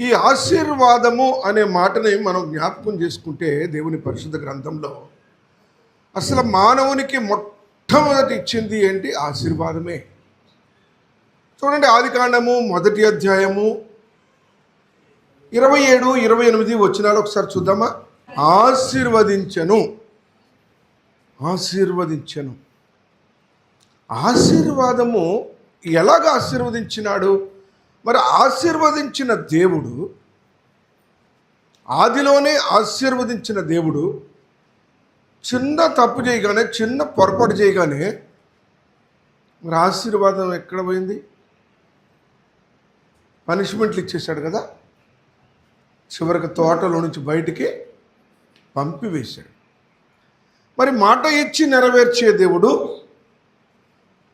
ఈ ఆశీర్వాదము అనే మాటని మనం జ్ఞాపకం చేసుకుంటే దేవుని పరిశుద్ధ గ్రంథంలో అసలు మానవునికి మొట్టమొదటి ఇచ్చింది ఏంటి? ఆశీర్వాదమే. చూడండి ఆదికాండము మొదటి అధ్యాయము ఇరవై ఏడు ఇరవై ఎనిమిది వచ్చినాలు ఒకసారి చూద్దామా? ఆశీర్వదించను. ఆశీర్వదించను. ఆశీర్వాదము ఎలాగ ఆశీర్వదించినాడు? మరి ఆశీర్వదించిన దేవుడు ఆదిలోనే ఆశీర్వదించిన దేవుడు చిన్న తప్పు చేయగానే చిన్న పొరపాటు చేయగానే మరి ఆశీర్వాదం ఎక్కడ పోయింది? పనిష్మెంట్లు ఇచ్చేశాడు కదా? చివరికి తోటలో నుంచి బయటికి పంపివేశాడు. మరి మాట ఇచ్చి నెరవేర్చే దేవుడు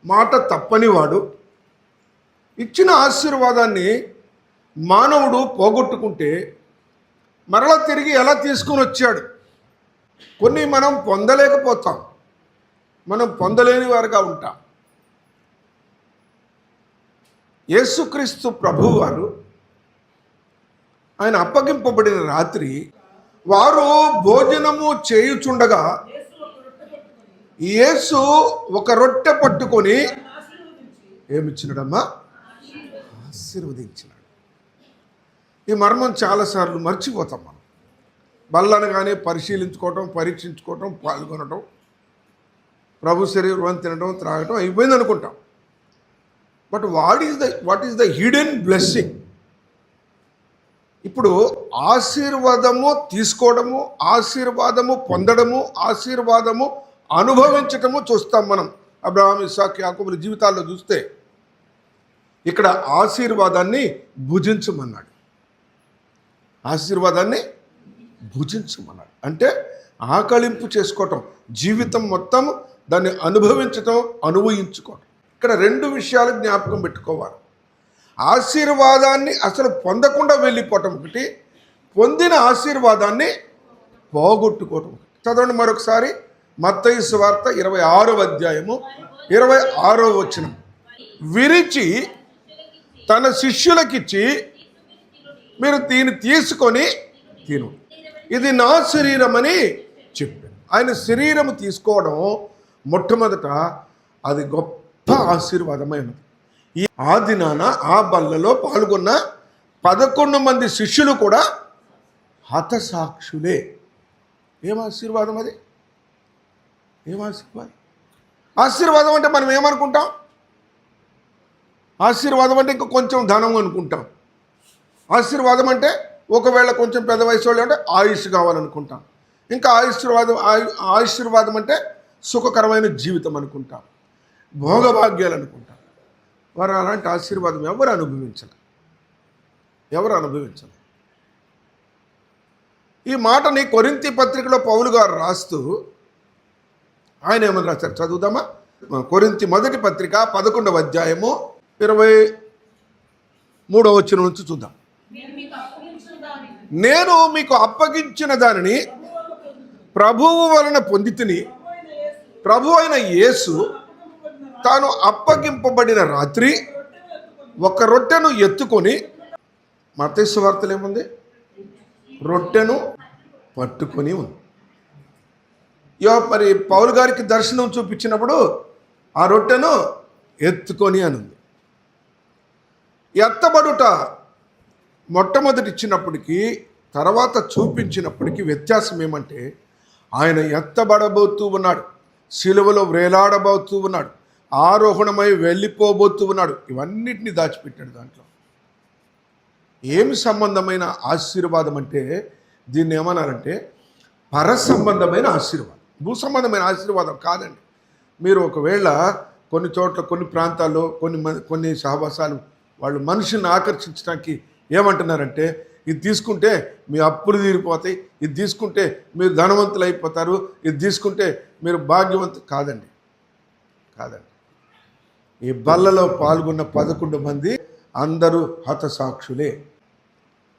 మాట తప్పనివాడు ఇచ్చిన ఆశీర్వాదాన్ని మానవుడు పోగొట్టుకుంటే మరలా తిరిగి ఎలా తీసుకొని వచ్చాడు? కొన్ని మనం పొందలేకపోతాం. మనం పొందలేని వారుగా ఉంటాం. యేసుక్రీస్తు ప్రభువారు ఆయన అప్పగింపబడిన రాత్రి వారు భోజనము చేయుచుండగా యేసు ఒక రొట్టె పట్టుకొని ఏమిచ్చినడమ్మా? ఆశీర్వదించినాడు. ఈ మర్మం చాలాసార్లు మర్చిపోతాం మనం. బల్లనగానే పరిశీలించుకోవటం పరీక్షించుకోవటం పాల్గొనటం ప్రభు శరీరం తినడం త్రాగటం అయిపోయింది అనుకుంటాం. But what is the what is the hidden blessing? ఇప్పుడు ఆశీర్వాదము తీసుకోవడము ఆశీర్వాదము పొందడము ఆశీర్వాదము అనుభవించటము చూస్తాం మనం. అబ్రహాం ఇసాక్ యాకబుల జీవితాల్లో చూస్తే ఇక్కడ ఆశీర్వాదాన్ని భుజించమన్నాడు. ఆశీర్వాదాన్ని భుజించమన్నాడు. అంటే ఆకలింపు చేసుకోవటం జీవితం మొత్తం దాన్ని అనుభవించటం అనుభవించుకోవటం. ఇక్కడ రెండు విషయాలు జ్ఞాపకం పెట్టుకోవాలి. ఆశీర్వాదాన్ని అసలు పొందకుండా వెళ్ళిపోవటం ఒకటి పొందిన ఆశీర్వాదాన్ని పోగొట్టుకోవటం చదవండి మరొకసారి. మత్తయి వార్త ఇరవై ఆరో అధ్యాయము ఇరవై ఆరో వచనం. విరిచి తన శిష్యులకిచ్చి మీరు దీన్ని తీసుకొని తిను. ఇది నా శరీరం అని చెప్పాడు ఆయన శరీరము తీసుకోవడం మొట్టమొదట అది గొప్ప ఆశీర్వాదమైనది ఈ ఆ దినాన ఆ బల్లలో పాల్గొన్న పదకొండు మంది శిష్యులు కూడా హతసాక్షులే. ఏం ఆశీర్వాదం అది? ఏం ఆశీర్వాదం? ఆశీర్వాదం అంటే మనం ఏమనుకుంటాం? ఆశీర్వాదం అంటే ఇంకా కొంచెం ధనం అనుకుంటాం. ఆశీర్వాదం అంటే ఒకవేళ కొంచెం పెద్ద వయసు వాళ్ళు అంటే ఆయుష్ కావాలనుకుంటాం. ఇంకా ఆశీర్వాదం ఆయు ఆశీర్వాదం అంటే సుఖకరమైన జీవితం అనుకుంటాం. భోగభాగ్యాలు అనుకుంటాం. వారు అలాంటి ఆశీర్వాదం ఎవరు అనుభవించరు? ఎవరు అనుభవించరు? ఈ మాటని కొరింతి పత్రికలో పౌలు గారు రాస్తూ ఆయన ఏమని రాశారు? చదువుదామా? కొరింతి మొదటి పత్రిక పదకొండవ అధ్యాయము ఇరవై మూడవ వచ్చిన నుంచి చూద్దాం. నేను మీకు అప్పగించిన దానిని. ప్రభువు వలన పొందితిని ప్రభు అయిన యేసు తాను అప్పగింపబడిన రాత్రి ఒక రొట్టెను ఎత్తుకొని మతేశ్వ వార్తలు ఏముంది? రొట్టెను పట్టుకొని ఉంది. యో మరి పౌలు గారికి దర్శనం చూపించినప్పుడు ఆ రొట్టెను ఎత్తుకొని అని ఉంది. ఎత్తబడుట. మొట్టమొదటి ఇచ్చినప్పటికీ తర్వాత చూపించినప్పటికీ వ్యత్యాసం ఏమంటే ఆయన ఎత్తబడబోతూ ఉన్నాడు. సిలువలో వేలాడబోతూ ఉన్నాడు. ఆరోహణమై వెళ్ళిపోబోతూ ఉన్నాడు. ఇవన్నిటిని దాచిపెట్టాడు దాంట్లో. ఏమి సంబంధమైన ఆశీర్వాదం అంటే దీన్ని ఏమన్నారంటే పర సంబంధమైన ఆశీర్వాదం. భూ సంబంధమైన ఆశీర్వాదం కాదండి. మీరు ఒకవేళ కొన్ని చోట్ల కొన్ని ప్రాంతాల్లో కొన్ని మ- కొన్ని సహవాసాలు వాళ్ళు మనిషిని ఆకర్షించడానికి ఏమంటున్నారంటే ఇది తీసుకుంటే మీ అప్పులు తీరిపోతాయి ఇది తీసుకుంటే మీరు ధనవంతులు అయిపోతారు ఇది తీసుకుంటే మీరు భాగ్యవంతు కాదండి. కాదండి. ఈ బల్లలో పాల్గొన్న పదకొండు మంది అందరూ హతసాక్షులే.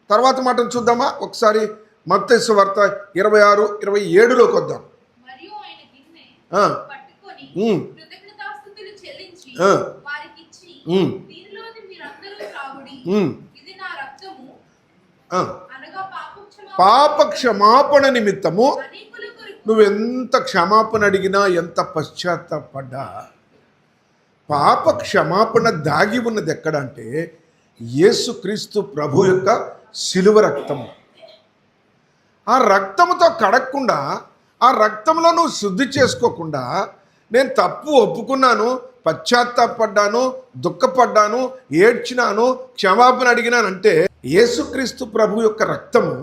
తర్వాత మాటను చూద్దామా? ఒకసారి మత్తేసు వార్త ఇరవై ఆరు ఇరవై ఏడులోకి వద్దాం. పట్టుకొని పాప క్షమాపణ నిమిత్తము నువ్వెంత క్షమాపణ అడిగినా ఎంత పశ్చాత్తాపడ్డా? పాప క్షమాపణ దాగి ఉన్నది ఎక్కడ అంటే యేసుక్రీస్తు ప్రభు యొక్క శిలువ రక్తము. ఆ రక్తముతో కడగకుండా ఆ రక్తంలో నువ్వు శుద్ధి చేసుకోకుండా నేను తప్పు ఒప్పుకున్నాను పశ్చాత్తాపడ్డాను దుఃఖపడ్డాను ఏడ్చినాను క్షమాపణ అడిగినానంటే యేసుక్రీస్తు ప్రభు యొక్క రక్తము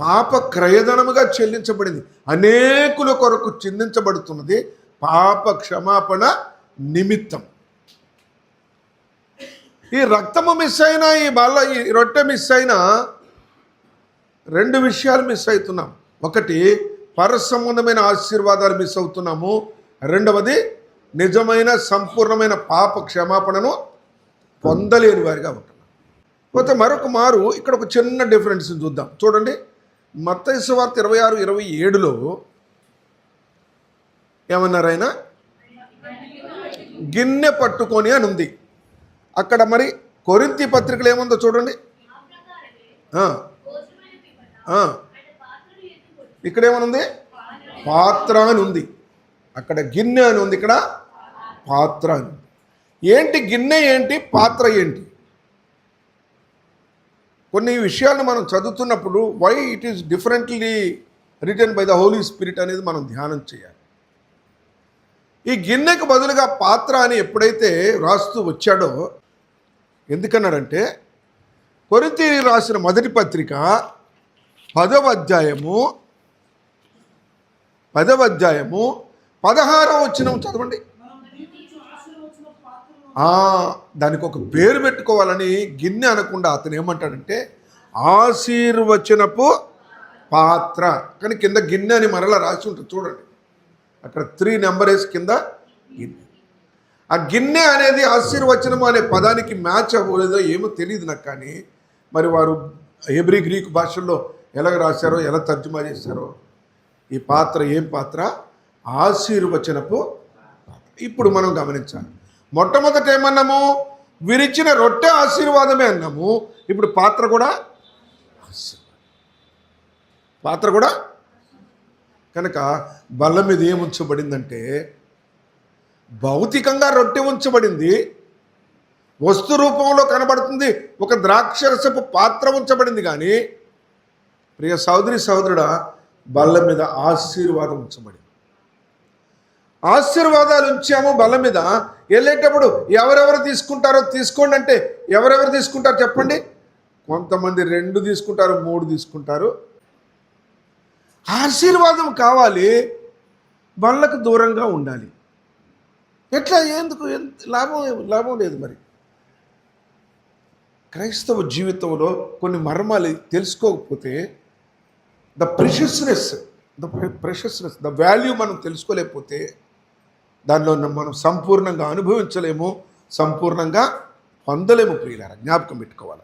పాప క్రయధనముగా చెల్లించబడింది. అనేకుల కొరకు చిందించబడుతున్నది పాప క్షమాపణ నిమిత్తం. ఈ రక్తము మిస్ అయినా ఈ బల్ల ఈ రొట్టె మిస్ అయినా రెండు విషయాలు మిస్ అవుతున్నాం. ఒకటి పరసంబంధమైన ఆశీర్వాదాలు మిస్ అవుతున్నాము. రెండవది నిజమైన సంపూర్ణమైన పాప క్షమాపణను పొందలేని వారిగా ఉంటున్నారు పోతే మరొక మారు ఇక్కడ ఒక చిన్న డిఫరెన్స్ చూద్దాం. చూడండి. మత్తైసు వార్త ఇరవై ఆరు ఇరవై ఏడులో ఏమన్నారు ఆయన గిన్నె పట్టుకొని అని ఉంది. అక్కడ మరి కొరింతి పత్రికలు ఏముందో చూడండి. ఇక్కడేమనుంది పాత్ర అని ఉంది. అక్కడ గిన్నె అని ఉంది ఇక్కడ పాత్ర అని. ఏంటి గిన్నె ఏంటి పాత్ర ఏంటి? కొన్ని విషయాలను మనం చదువుతున్నప్పుడు why it is differently written by the Holy Spirit అనేది మనం ధ్యానం చేయాలి. ఈ గిన్నెకు బదులుగా పాత్ర అని ఎప్పుడైతే రాస్తూ వచ్చాడో ఎందుకన్నాడంటే కొరింతి రాసిన మొదటి పత్రిక పదవ అధ్యాయము పదవ అధ్యాయము పదహారో వచ్చిన చదవండి. దానికి ఒక పేరు పెట్టుకోవాలని గిన్నె అనకుండా అతను ఏమంటాడంటే ఆశీర్వచనపు పాత్ర. కానీ కింద గిన్నె అని మరలా రాసి ఉంటుంది చూడండి. అక్కడ త్రీ నెంబర్ వేసి కింద గిన్నె. ఆ గిన్నె అనేది ఆశీర్వచనం అనే పదానికి మ్యాచ్ అవ్వలేదో ఏమో తెలియదు నాకు కానీ మరి వారు హెబ్రి గ్రీక్ భాషల్లో ఎలాగ రాశారో ఎలా తర్జుమా చేశారో ఈ పాత్ర ఏం పాత్ర? ఆశీర్వచనపు ఇప్పుడు మనం గమనించాలి. మొట్టమొదట ఏమన్నాము? విరిచిన రొట్టె ఆశీర్వాదమే అన్నాము. ఇప్పుడు పాత్ర కూడా పాత్ర కూడా కనుక బల్ల మీద ఏం ఉంచబడిందంటే భౌతికంగా రొట్టె ఉంచబడింది. వస్తు రూపంలో కనబడుతుంది. ఒక ద్రాక్షరసపు పాత్ర ఉంచబడింది కానీ ప్రియ సహోదరి సహోదరుడా బల్ల మీద ఆశీర్వాదం ఉంచబడింది. ఆశీర్వాదాలు ఉంచాము బల మీద. వెళ్ళేటప్పుడు ఎవరెవరు తీసుకుంటారో తీసుకోండి అంటే ఎవరెవరు తీసుకుంటారు చెప్పండి? కొంతమంది రెండు తీసుకుంటారు మూడు తీసుకుంటారు. ఆశీర్వాదం కావాలి బళ్ళకు దూరంగా ఉండాలి. ఎట్లా? ఎందుకు? ఎంత లాభం లాభం లేదు మరి. క్రైస్తవ జీవితంలో కొన్ని మర్మాలు తెలుసుకోకపోతే the preciousness the preciousness the value మనం తెలుసుకోలేకపోతే దానిలో మనం సంపూర్ణంగా అనుభవించలేము సంపూర్ణంగా పొందలేము ప్రియులారా. జ్ఞాపకం పెట్టుకోవాలి.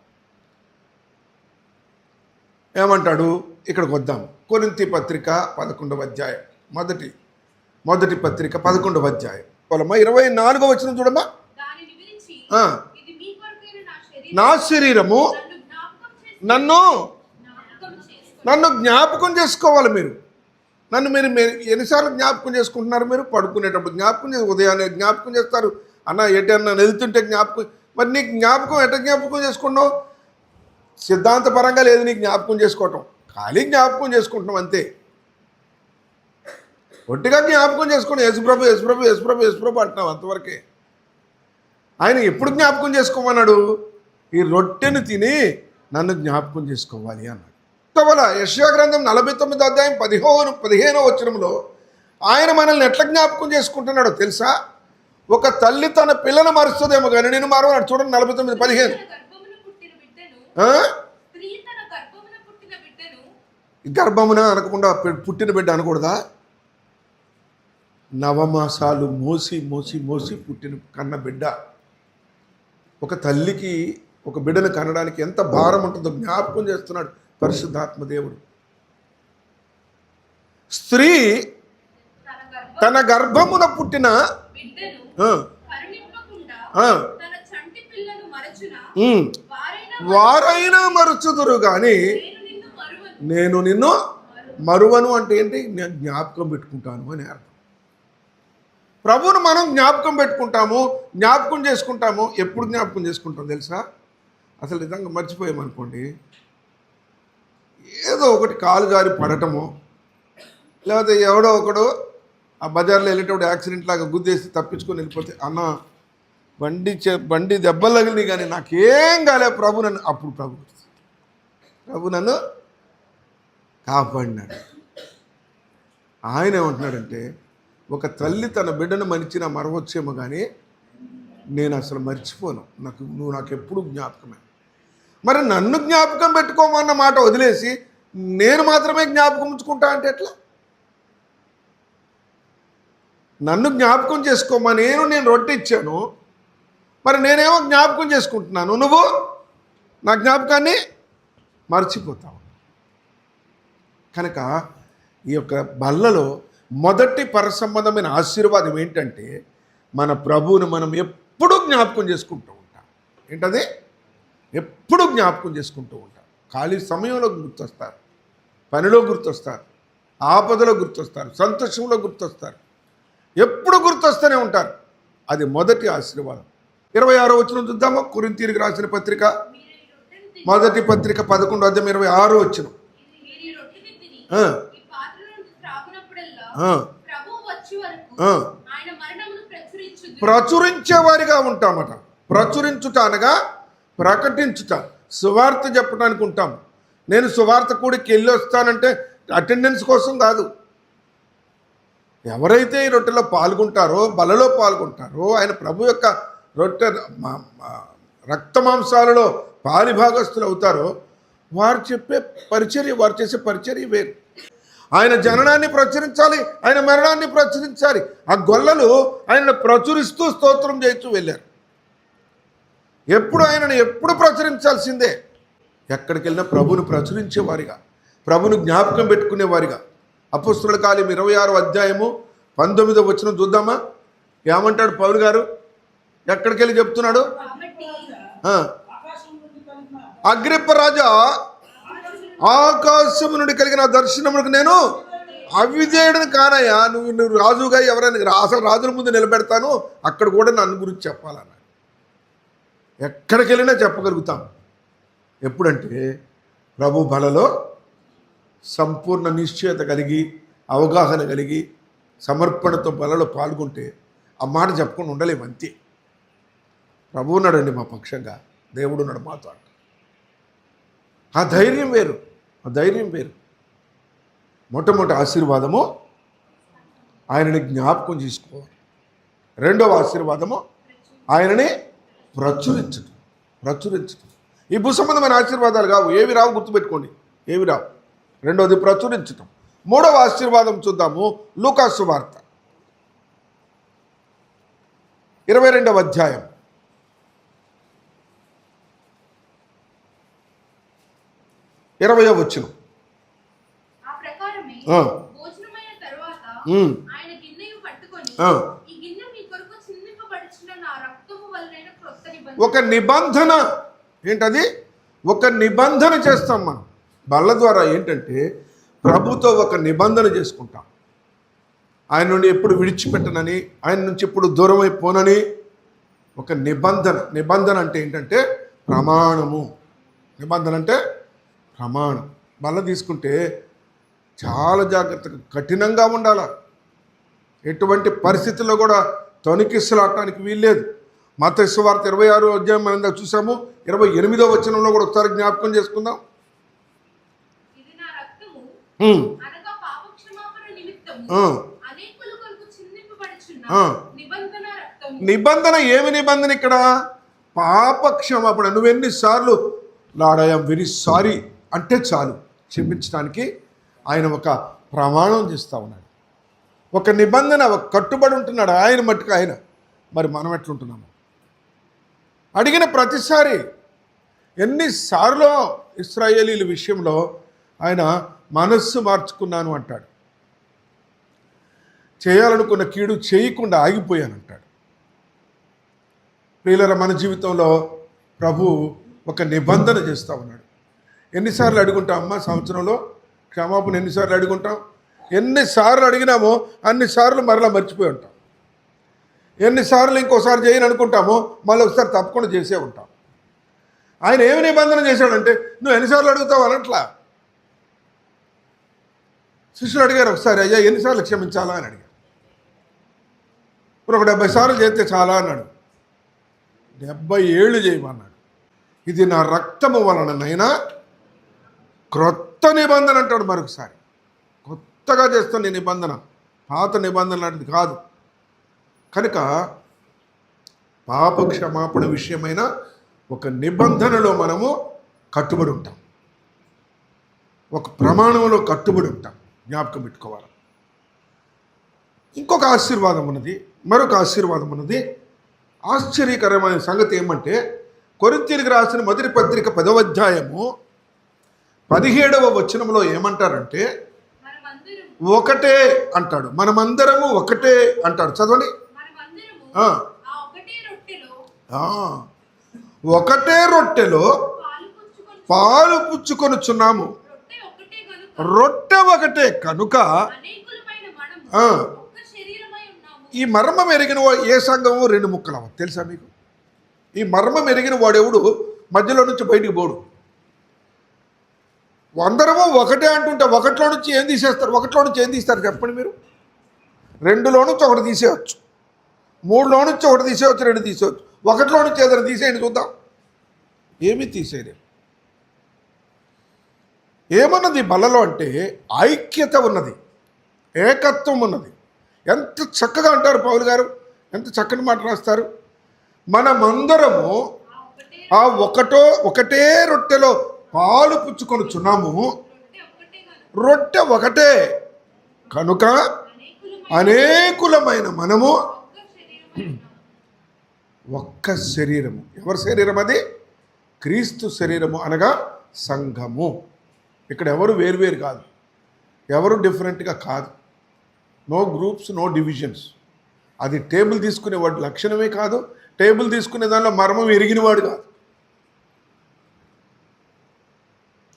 ఏమంటాడు? ఇక్కడికి వద్దాం. కొరింతి పత్రిక పదకొండవ అధ్యాయం. మొదటి మొదటి పత్రిక పదకొండవ అధ్యాయం. పొలమ్మ ఇరవై నాలుగో వచ్చిన చూడమ్మా. నా శరీరం. నా శరీరము నన్ను నన్ను జ్ఞాపకం చేసుకోవాలి మీరు. నన్ను మీరు మీరు ఎన్నిసార్లు జ్ఞాపకం చేసుకుంటున్నారు మీరు? పడుకునేటప్పుడు జ్ఞాపకం చేసి ఉదయాన్నే జ్ఞాపకం చేస్తారు. అన్న ఎటన్నా వెళ్తుంటే జ్ఞాపకం మరి నీకు జ్ఞాపకం ఎట జ్ఞాపకం చేసుకున్నావు? సిద్ధాంతపరంగా లేదు నీకు జ్ఞాపకం చేసుకోవటం. ఖాళీ జ్ఞాపకం చేసుకుంటున్నాం అంతే. ఒట్టిగా జ్ఞాపకం చేసుకుని యశుప్రభు యశుప్రభు యేసుప్రభు యేసుప్రభు అంటున్నాం అంతవరకే. ఆయన ఎప్పుడు జ్ఞాపకం చేసుకోమన్నాడు? ఈ రొట్టెను తిని నన్ను జ్ఞాపకం చేసుకోవాలి అన్నాడు. ఇటీవల యశ్వగ్రంథం నలభై తొమ్మిది అధ్యాయం పదిహేను పదిహేనో వచనంలో ఆయన మనల్ని ఎట్లా జ్ఞాపకం చేసుకుంటున్నాడో తెలుసా? ఒక తల్లి తన పిల్లను మరుస్తుందేమో కానీ నేను మరవనాడు చూడండి నలభై తొమ్మిది పదిహేను. గర్భమున అనకుండా పుట్టిన బిడ్డ అనకూడదా? నవమాసాలు మోసి మోసి మోసి పుట్టిన కన్న బిడ్డ. ఒక తల్లికి ఒక బిడ్డను కనడానికి ఎంత భారం ఉంటుందో జ్ఞాపకం చేస్తున్నాడు. పరిశుద్ధాత్మ దేవుడు. స్త్రీ తన గర్భ తన గర్భమున పుట్టిన వారైనా మరుచుదురు కానీ నేను నిన్ను మరువను. నేను నిన్ను మరువను అంటే ఏంటి? నేను జ్ఞాపకం పెట్టుకుంటాను అని అర్థం. ప్రభువును మనం జ్ఞాపకం పెట్టుకుంటాము జ్ఞాపకం చేసుకుంటాము. ఎప్పుడు జ్ఞాపకం చేసుకుంటాం తెలుసా? అసలు నిజంగా మర్చిపోయామనుకోండి. ఏదో ఒకటి కాలు జారి పడటము లేకపోతే ఎవడో ఒకడు ఆ బజార్లో వెళ్ళేటప్పుడు యాక్సిడెంట్ లాగా గుద్దేసి తప్పించుకొని వెళ్ళిపోతే అన్న బండి చే బండి దెబ్బలు తగిలినాయి కానీ నాకేం కాలే ప్రభు నన్ను. అప్పుడు ప్రభు ప్రభు నన్ను కాపాడినాడు. ఆయన ఏమంటున్నాడంటే ఒక తల్లి తన బిడ్డను మరిచిన మరవచ్చేమో కానీ నేను అసలు మర్చిపోను. నాకు నువ్వు నాకు ఎప్పుడు జ్ఞాపకమే. మరి నన్ను జ్ఞాపకం పెట్టుకోమన్న మాట వదిలేసి నేను మాత్రమే జ్ఞాపకం ఉంచుకుంటా అంటే ఎట్లా? నన్ను జ్ఞాపకం చేసుకోమా? నేను నేను రొట్టె ఇచ్చాను. మరి నేనేమో జ్ఞాపకం చేసుకుంటున్నాను. నువ్వు నా జ్ఞాపకాన్ని మర్చిపోతావు. కనుక ఈ యొక్క బల్లలో మొదటి పరసంబంధమైన ఆశీర్వాదం ఏంటంటే మన ప్రభువును మనం ఎప్పుడూ జ్ఞాపకం చేసుకుంటూ ఉంటాం. ఏంటది? ఎప్పుడు జ్ఞాపకం చేసుకుంటూ ఉంటాం ఖాళీ సమయంలో గుర్తొస్తారు. పనిలో గుర్తొస్తారు. ఆపదలో గుర్తొస్తారు. సంతోషంలో గుర్తొస్తారు. ఎప్పుడు గుర్తొస్తూనే ఉంటారు. అది మొదటి ఆశీర్వాదం. ఇరవై ఆరో వచ్చిన చూద్దామా? కురింతీరికి రాసిన పత్రిక. మొదటి పత్రిక పదకొండు అధ్యాయం ఇరవై ఆరు వచ్చిన ప్రచురించుదు ప్రచురించేవారిగా ఉంటామట. ప్రచురించుట అనగా ప్రకటించుట సువార్త చెప్పడానికి ఉంటాం. నేను సువార్త కూడికి వెళ్ళి వస్తానంటే అటెండెన్స్ కోసం కాదు. ఎవరైతే ఈ రొట్టెలో పాల్గొంటారో బలలో పాల్గొంటారో ఆయన ప్రభు యొక్క రొట్టె రక్తమాంసాలలో రక్త మాంసాలలో పాలిభాగస్తులు అవుతారో వారు చెప్పే పరిచర్య వారు చేసే పరిచర్య వేరు. ఆయన జననాన్ని ప్రచురించాలి ఆయన మరణాన్ని ప్రచురించాలి. ఆ గొల్లలు ఆయనను ప్రచురిస్తూ స్తోత్రం చేస్తూ వెళ్ళారు. ఎప్పుడు ఆయనను ఎప్పుడు ప్రచురించాల్సిందే? ఎక్కడికి వెళ్ళినా ప్రభుని ప్రచురించేవారిగా ప్రభుని జ్ఞాపకం పెట్టుకునేవారిగా. అపుస్తుల కాలం ఇరవై ఆరో అధ్యాయము పంతొమ్మిదో వచ్చిన చూద్దామా? ఏమంటాడు పౌరు గారు? ఎక్కడికి వెళ్ళి చెప్తున్నాడు? అగ్రిప్ప రాజా ఆకాశము నుండి కలిగిన దర్శనములకు నేను అవిధేయుడిని కానయ్యా. నువ్వు నువ్వు రాజుగా ఎవరైనా అసలు రాజుల ముందు నిలబెడతాను. అక్కడ కూడా నన్ను గురించి చెప్పాలన్నా ఎక్కడికి వెళ్ళినా చెప్పగలుగుతాం. ఎప్పుడంటే ప్రభు బలలో సంపూర్ణ నిశ్చయత కలిగి అవగాహన కలిగి సమర్పణతో బలలో పాల్గొంటే ఆ మాట చెప్పకుండా ఉండలేము అంతే. ప్రభు ఉన్నాడండి మా పక్షంగా దేవుడు ఉన్నాడు మాతో అంట. ఆ ధైర్యం వేరు ఆ ధైర్యం వేరు. మొట్టమొదటి ఆశీర్వాదము ఆయనని జ్ఞాపకం చేసుకోవాలి. రెండవ ఆశీర్వాదము ఆయనని ప్రచురించటం ప్రచురించటం ఈ భూ సంబంధమైన ఆశీర్వాదాలు కావు. ఏవి రావు గుర్తుపెట్టుకోండి. ఏవి రావు? రెండవది ప్రచురించటం. మూడవ ఆశీర్వాదం చూద్దాము. లూకాసు వార్త. ఇరవై రెండవ అధ్యాయం. ఇరవయో వచ్చిన. భోజనమైన తరువాత ఉమ్. ఆయన గిన్నెను పట్టుకొని ఆ. ఈ గిన్నె మీ కొరకు చిందింపబడిచిన నా రక్తము వలన క్రొత్త నిబంధన ఒక నిబంధన. ఏంటది? ఒక నిబంధన చేస్తాం మనం. బల్ల ద్వారా ఏంటంటే ప్రభుతో ఒక నిబంధన చేసుకుంటాం. ఆయన నుండి ఎప్పుడు విడిచిపెట్టనని ఆయన నుంచి ఎప్పుడు దూరం అయిపోనని ఒక నిబంధన. నిబంధన అంటే ఏంటంటే ప్రమాణము. నిబంధన అంటే ప్రమాణం. బల్ల తీసుకుంటే చాలా జాగ్రత్తగా కఠినంగా ఉండాల. ఎటువంటి పరిస్థితుల్లో కూడా తొనికిస్సులాడటానికి వీల్లేదు. మత వార్త ఇరవై ఆరు అధ్యాయం మనం చూసాము. ఇరవై ఎనిమిదో వచనంలో కూడా ఒకసారి జ్ఞాపకం చేసుకుందాం. పాపక్షమాపణ. నిబంధన ఏమి నిబంధన ఇక్కడ? పాప క్షమాపణ నువ్వెన్నిసార్లు లాడాయం వెరీ సారీ అంటే చాలు. క్షమించడానికి ఆయన ఒక ప్రమాణం చేస్తూ ఉన్నాడు. ఒక నిబంధన ఒక కట్టుబడి ఉంటున్నాడు. ఆయన మట్టుకు ఆయన. మరి మనం ఎట్లుంటున్నాము అడిగిన ప్రతిసారి ఎన్నిసార్లు ఇస్రాయేలీల విషయంలో ఆయన మనస్సు మార్చుకున్నాను అంటాడు. చేయాలనుకున్న కీడు చేయకుండా ఆగిపోయానంటాడు ప్రియులర మన జీవితంలో ప్రభు ఒక నిబంధన చేస్తూ ఉన్నాడు. ఎన్నిసార్లు అడుగుంటాం అమ్మ సంవత్సరంలో క్షమాపణ ఎన్నిసార్లు అడుగుంటాం? ఎన్నిసార్లు అడిగినామో అన్నిసార్లు మరలా మర్చిపోయి ఉంటాం. ఎన్నిసార్లు ఇంకోసారి చేయని అనుకుంటామో మళ్ళీ ఒకసారి తప్పకుండా చేసే ఉంటాం. ఆయన ఏమి నిబంధన చేశాడంటే నువ్వు ఎన్నిసార్లు అడుగుతావు? అనట్లా శిష్యులు అడిగారు ఒకసారి అయ్యా ఎన్నిసార్లు క్షమించాలా? అని అడిగారు. ఇప్పుడు ఒక డెబ్బై సార్లు చేస్తే చాలా? అన్నాడు డెబ్బై ఏళ్ళు చేయమన్నాడు. ఇది నా రక్తము వలననైనా క్రొత్త నిబంధన అంటాడు మరొకసారి. కొత్తగా చేస్తున్న నిబంధన పాత నిబంధన లాంటిది కాదు. కనుక పాప క్షమాపణ విషయమైన ఒక నిబంధనలో మనము కట్టుబడి ఉంటాం. ఒక ప్రమాణంలో కట్టుబడి ఉంటాం. జ్ఞాపకం పెట్టుకోవాలి. ఇంకొక ఆశీర్వాదం ఉన్నది మరొక ఆశీర్వాదం ఉన్నది. ఆశ్చర్యకరమైన సంగతి ఏమంటే కొరింతీరికి రాసిన మొదటి పత్రిక పదవ అధ్యాయము పదిహేడవ వచనంలో ఏమంటారంటే ఒకటే అంటాడు. మనమందరము ఒకటే అంటాడు. చదవండి. ఒకటే రొట్టెలో పాలు పుచ్చుకొని పాలు పుచ్చుకొనుచున్నాము రొట్టె ఒకటే కనుక. ఈ మర్మం ఎరిగిన ఏ సంఘము రెండు ముక్కలవ తెలుసా మీకు? ఈ మర్మం ఎరిగిన వాడెవడు మధ్యలో నుంచి బయటికి పోడు. అందరము ఒకటే అంటుంటే ఒకటిలో నుంచి ఏం తీసేస్తారు? ఒకటిలో నుంచి ఏం తీస్తారు చెప్పండి మీరు? రెండులో నుంచి ఒకటి తీసేయచ్చు. మూడులో నుంచి ఒకటి తీసేయచ్చు రెండు తీసేయచ్చు. ఒకటిలో నుంచి ఏదైనా తీసేయండి చూద్దాం. ఏమీ తీసేయలేం. ఏమన్నది బలలో అంటే ఐక్యత ఉన్నది ఏకత్వం ఉన్నది. ఎంత చక్కగా అంటారు పౌలు గారు ఎంత చక్కని మాట రాస్తారు. మనమందరము ఆ ఒకటే ఒకటో రొట్టెలో పాలు పుచ్చుకొనుచున్నాము రొట్టె ఒకటే గనుక రొట్టె ఒకటే. కనుక అనేకులమైన మనము ఒక్క శరీరము. ఎవరి శరీరం అది? క్రీస్తు శరీరము అనగా సంఘము. ఇక్కడ ఎవరు వేరువేరు కాదు. ఎవరు డిఫరెంట్గా కాదు. No groups no divisions. అది టేబుల్ తీసుకునేవాడు లక్షణమే కాదు. టేబుల్ తీసుకునే దానిలో మర్మం ఎరిగినవాడు కాదు.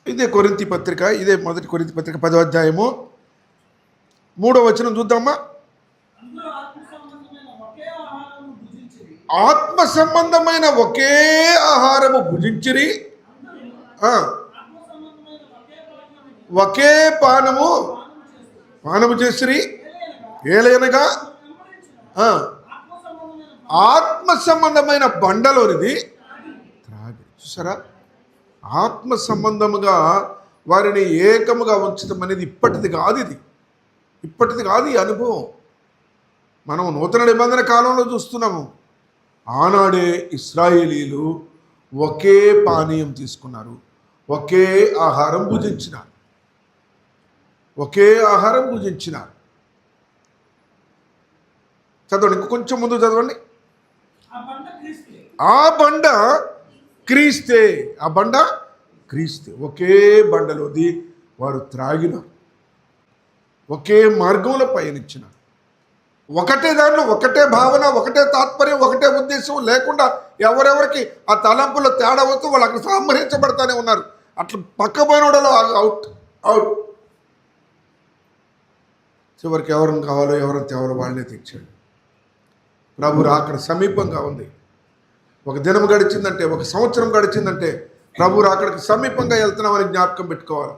ఇదే కొరింతి పత్రిక ఇదే మొదటి కొరింతి పత్రిక పదో అధ్యాయము. మూడో వచనం చూద్దామా అందరూ ఆత్మ సంబంధమైన ఒకే ఆహారము భుజించిరి. ఒకే పానము పానము చేసిరి. ఏలైనగా ఆత్మ సంబంధమైన ఆత్మ సంబంధమైన బండలోనిది త్రాగి. చూసారా? ఆత్మ సంబంధముగా వారిని ఏకముగా ఉంచడం అనేది ఇప్పటిది కాదు ఇది. ఇప్పటిది కాదు ఈ అనుభవం. మనం నూతన నిబంధన కాలంలో చూస్తున్నాము. ఆనాడే ఇస్రాయేలీలు ఒకే పానీయం తీసుకున్నారు ఒకే ఆహారం భుజించినారు ఒకే ఆహారం భుజించినారు. చదవండి కొంచెం ముందు చదవండి. ఆ బండ క్రీస్తే. ఆ బండ క్రీస్తే ఆ బండ క్రీస్తే. ఒకే బండలోది వారు త్రాగినారు ఒకే మార్గంలో పయనించినారు. ఒకటే దాంట్లో ఒకటే భావన ఒకటే తాత్పర్యం ఒకటే ఉద్దేశం లేకుండా ఎవరెవరికి ఆ తలంపుల తేడా వస్తూ వాళ్ళు అక్కడ సంహరించబడతానే ఉన్నారు. అట్లా పక్క పోయినోడలో అవుట్ అవుట్ చివరికి ఎవరిని కావాలో ఎవరిని తేవాలో వాళ్ళనే తెచ్చాడు. ప్రభు అక్కడ సమీపంగా ఉంది. ఒక దినం గడిచిందంటే ఒక సంవత్సరం గడిచిందంటే ప్రభు అక్కడికి సమీపంగా వెళ్తున్నామని జ్ఞాపకం పెట్టుకోవాలి.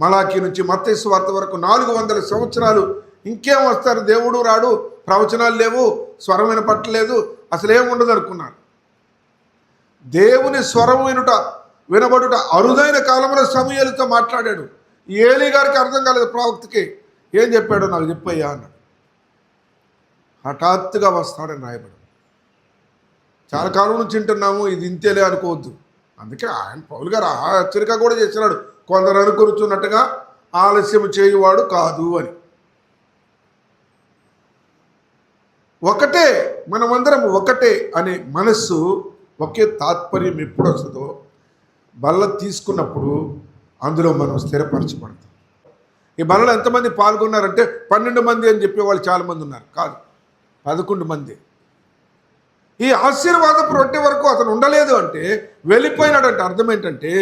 మలాకి నుంచి మత్స్య వార్త వరకు నాలుగు వందల సంవత్సరాలు ఇంకేం వస్తారు? దేవుడు రాడు ప్రవచనాలు లేవు స్వరం వినపట్టలేదు అసలేం ఉండదు అనుకున్నారు. దేవుని స్వరం వినుట వినబడుట అరుదైన కాలంలో సమయాలతో మాట్లాడాడు. ఏలి గారికి అర్థం కాలేదు ప్రవక్తకి. ఏం చెప్పాడో నాకు చెప్పయ్యా అన్నాడు. హఠాత్తుగా వస్తాడని రాయబడి చాలా కాలం నుంచి వింటున్నాము ఇది ఇంతేలే అనుకోవద్దు. అందుకే ఆయన పౌలు గారు ఆ హెచ్చరిక కూడా చేసినాడు కొందరు అనుకురుచున్నట్టుగా ఆలస్యం చేయువాడు కాదు అని. ఒకటే మనమందరం ఒకటే అనే మనస్సు ఒకే తాత్పర్యం ఎప్పుడు వస్తుందో బల్ల తీసుకున్నప్పుడు అందులో మనం స్థిరపరచబడతాం. ఈ బలలో ఎంతమంది పాల్గొన్నారంటే పన్నెండు మంది అని చెప్పే వాళ్ళు చాలామంది ఉన్నారు. కాదు పదకొండు మంది. ఈ ఆశీర్వాదపు రొట్టె వరకు అతను ఉండలేదు అంటే వెళ్ళిపోయినాడంటే అర్థం ఏంటంటే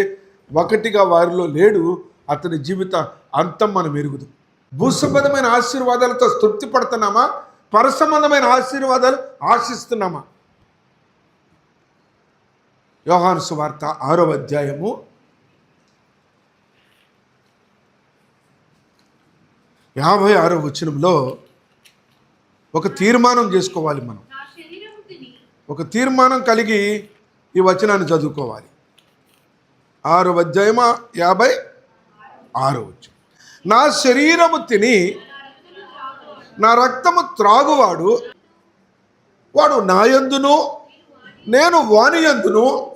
ఒకటిగా వారిలో లేడు అతని జీవిత అంతం మనం ఎరుగుదు. భూసంబంధమైన ఆశీర్వాదాలతో తృప్తి పడుతున్నామా పరసంబంధమైన ఆశీర్వాదాలు ఆశిస్తున్నామా? యోహాను సువార్త ఆరో అధ్యాయము. యాభై ఆరో వచనంలో ఒక తీర్మానం చేసుకోవాలి మనం. ఒక తీర్మానం కలిగి ఈ వచనాన్ని చదువుకోవాలి. ఆరు అధ్యాయమా? యాభై ఆరు వచ్చు నా శరీరము తిని నా రక్తము త్రాగువాడు. వాడు నాయందును నేను వానియందును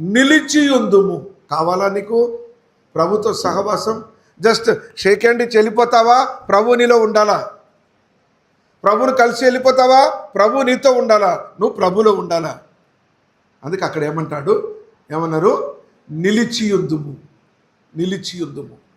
నిలిచియుందుము. కావాలా నీకు? ప్రభుతో సహవాసం. జస్ట్ షేక్ హ్యాండ్ చెల్లిపోతావా వెళ్ళిపోతావా? ప్రభు నీలో ఉండాలా? ప్రభుని కలిసి వెళ్ళిపోతావా? ప్రభు నీతో ఉండాలా? నువ్వు ప్రభులో ఉండాలా? అందుకే అక్కడ ఏమంటాడు? ఏమన్నారు? నిలిచియుందుము. నిలిచియుందుము.